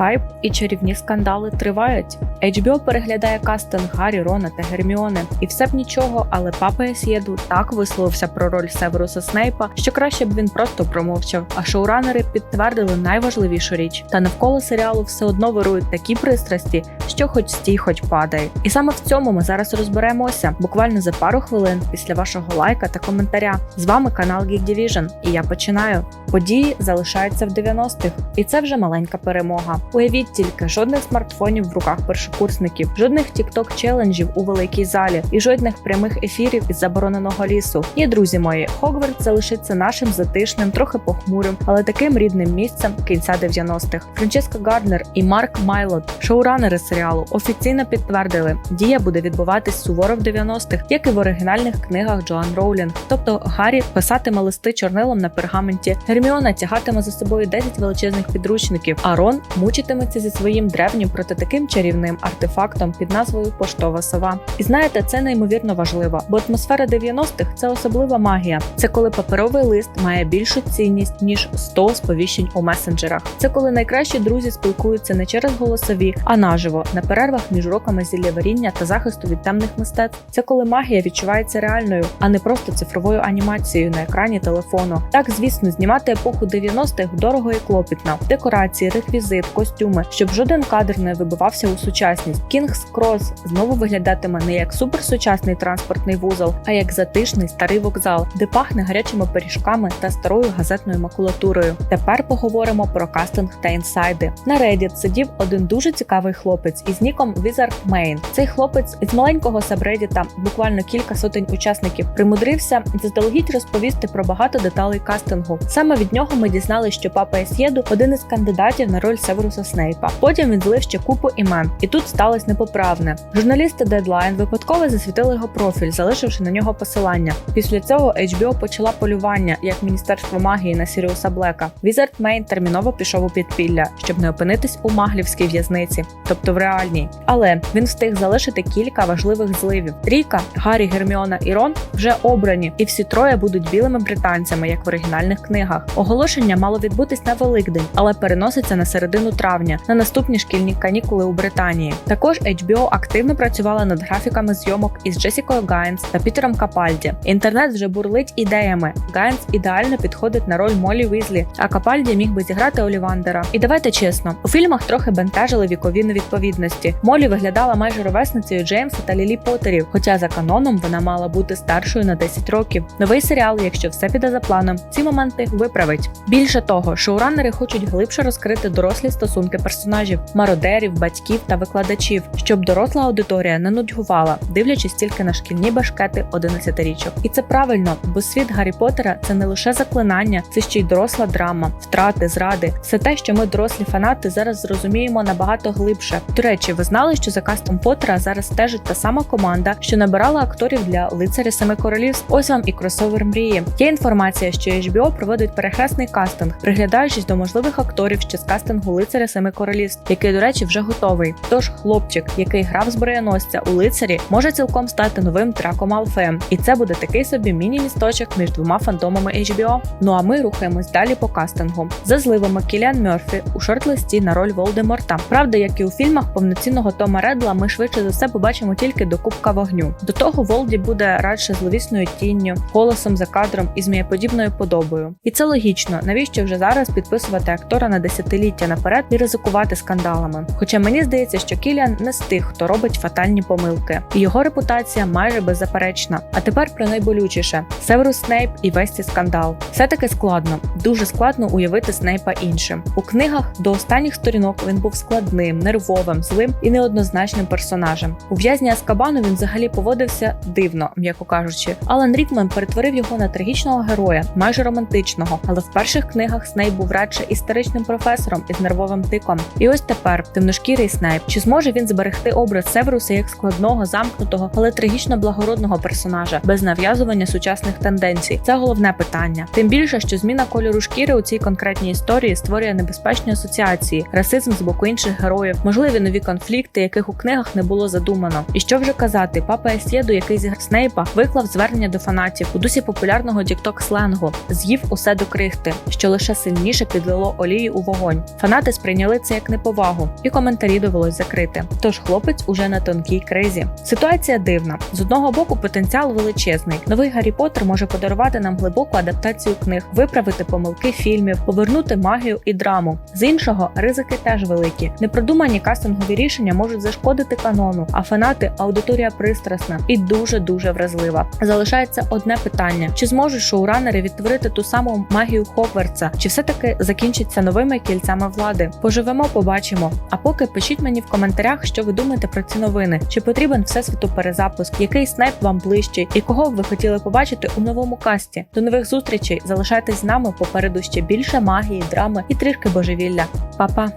Хайп і чарівні скандали тривають. HBO переглядає кастинг Гаррі, Рона та Герміони, і все б нічого, але папа Есєду так висловився про роль Северуса Снейпа, що краще б він просто промовчав. А шоуранери підтвердили найважливішу річ. Та навколо серіалу все одно вирують такі пристрасті, що хоч стій, хоч падай. І саме в цьому ми зараз розберемося буквально за пару хвилин після вашого лайка та коментаря. З вами канал Geek Division, і я починаю. Події залишаються в 90-х, і це вже маленька перемога. Уявіть тільки жодних смартфонів в руках першокурсників, жодних тікток челенджів у великій залі і жодних прямих ефірів із забороненого лісу. Ні, друзі мої, Хогвартс залишиться нашим затишним, трохи похмурим, але таким рідним місцем кінця 90-х. Франческа Гарднер і Марк Майлот, шоуранери серіалу, офіційно підтвердили, дія буде відбуватись суворо в 90-х, як і в оригінальних книгах Джоан Роулінг. Тобто Гаррі писатиме листи чорнилом на пергаменті, Герміона тягатиме за собою 10 величезних підручників, а Рон мучитиметься зі своїм древнім проти таким чарівним артефактом під назвою Поштова сова. І знаєте, це неймовірно важливо, бо атмосфера 90-х – це особлива магія. Це коли паперовий лист має більшу цінність ніж 100 сповіщень у месенджерах. Це коли найкращі друзі спілкуються не через голосові, а наживо на перервах між уроками зіллєваріння та захисту від темних мистецтв. Це коли магія відчувається реальною, а не просто цифровою анімацією на екрані телефону. Так, звісно, знімати епоху 90-х дорого і клопітно. Декорації, реквізит, костюми, щоб жоден кадр не вибивався у сучасність. Кінгс Крос знову виглядатиме не як суперсучасний транспортний вузол, а як затишний старий вокзал, де пахне гарячими пиріжками та старою газетною макулатурою. Тепер поговоримо про кастинг та інсайди. На Reddit сидів один дуже цікавий хлопець із ніком Wizard Main. Цей хлопець із маленького сабредіта, буквально кілька сотень учасників, примудрився заздалегідь розповісти про багато деталей кастингу. Саме від нього ми дізналися, що папа Есєду один із кандидатів на роль Северуса Снейпа. Потім він злив ще купу імен, і тут сталося непоправне. Журналісти Deadline випадково засвітили його профіль, залишивши на нього посилання. Після цього HBO почала полювання як міністерство магії на Сіріуса Блека. Візард Мейн терміново пішов у підпілля, щоб не опинитись у маглівській в'язниці, тобто в реальній. Але він встиг залишити кілька важливих зливів. Трійка, Гаррі, Герміона і Рон вже обрані, і всі троє будуть білими британцями, як в оригінальних книгах. Оголошення мало відбутись на Великдень, але переноситься на середину травня на наступні шкільні канікули у Британії. Також HBO активно працювала над графіками зйомок із Джесікою Гайнс та Пітером Капальді. Інтернет вже бурлить ідеями. Гайнс ідеально підходить на роль Молі Візлі, а Капальді міг би зіграти Олівандера. І давайте чесно, у фільмах трохи бентежили вікові невідповідності. Молі виглядала майже ровесницею Джеймса та Лілі Поттерів, хоча за каноном вона мала бути старшою на 10 років. Новий серіал, якщо все піде за планом, ці моменти виправить. Більше того, шоуранери хочуть глибше розкрити дорослі стосунки персонажів, мародерів, батьків та викладачів, щоб доросла аудиторія не нудьгувала, дивлячись тільки на шкільні башкети 11-річок. І це правильно, бо світ Гаррі Поттера – це не лише заклинання, це ще й доросла драма, втрати, зради, все те, що ми дорослі фанати зараз зрозуміємо набагато глибше. До речі, ви знали, що за кастом Поттера зараз стежить та сама команда, що набирала акторів для лицаря Семи королівств. Ось вам і кросовер мрії. Є інформація, що HBO проводить перехресний кастинг, приглядаючись до можливих акторів ще з кастингу лицаря Семи королівств, який, до речі, вже готовий. Тож хлопчик, який грав зброєносця у лицарі, може цілком стати новим Драко Малфеєм. І це буде такий собі міні-місточок між двома фантомами HBO. Ну а ми рухаємось далі по кастингу. За зливами Кіліан Мерфі у шорт-листі на роль Волдеморта. Правда, як і у фільмах повноцінного Тома Редла, ми швидше за все побачимо тільки до Кубка вогню. До того Волді буде радше зловісною тінню, голосом за кадром і змієподібною подобою. І це логічно, навіщо вже зараз підписувати актора на десятиліття наперед і ризикувати скандалами. Хоча мені здається, що Кіліан не з тих, хто робить фатальні помилки, і його репутація майже беззаперечна. А тепер про найболючіше: Северус Снейп і весь цей скандал. Все таки складно, дуже складно уявити Снейпа іншим. У книгах до останніх сторінок він був складним, нервовим, злим і неоднозначним персонажем. У в'язні Аскабану він взагалі поводився дивно, м'яко кажучи. Алан Рікман перетворив його на трагічного героя, майже романтичного, але в перших книгах Снейп був радше історичним професором із нервовим тиком. І ось тепер темношкірий Снейп. Чи зможе він зберегти образ Северуса як складного, замкнутого, але трагічно благородного персонажа без нав'язування сучасних тенденцій? Це головне питання. Тим більше, що зміна кольору шкіри у цій конкретній історії створює небезпечні асоціації, расизм з боку інших героїв, можливі нові конфлікти, яких у книгах не було задумано. І що вже казати, папа Есєду, який зіграв Снейпа, виклав звернення до фанатів у дусі популярного тікток сленгу, з'їв усе до крихти, що лише сильніше підлило олії у вогонь. Фанати сприймали сприйняли це як неповагу, і коментарі довелось закрити. Тож хлопець уже на тонкій кризі. Ситуація дивна. З одного боку, потенціал величезний. Новий Гаррі Поттер може подарувати нам глибоку адаптацію книг, виправити помилки фільмів, повернути магію і драму. З іншого, ризики теж великі. Непродумані кастингові рішення можуть зашкодити канону, а фанати аудиторія пристрасна і дуже дуже вразлива. Залишається одне питання: чи зможуть шоуранери відтворити ту саму магію Хогвартса, чи все таки закінчиться новими кільцями влади? Поживемо, побачимо. А поки пишіть мені в коментарях, що ви думаєте про ці новини. Чи потрібен всесвіту перезапуск, який снайп вам ближчий, і кого б ви хотіли побачити у новому касті? До нових зустрічей! Залишайтесь з нами попереду ще більше магії, драми і трішки божевілля. Па-па!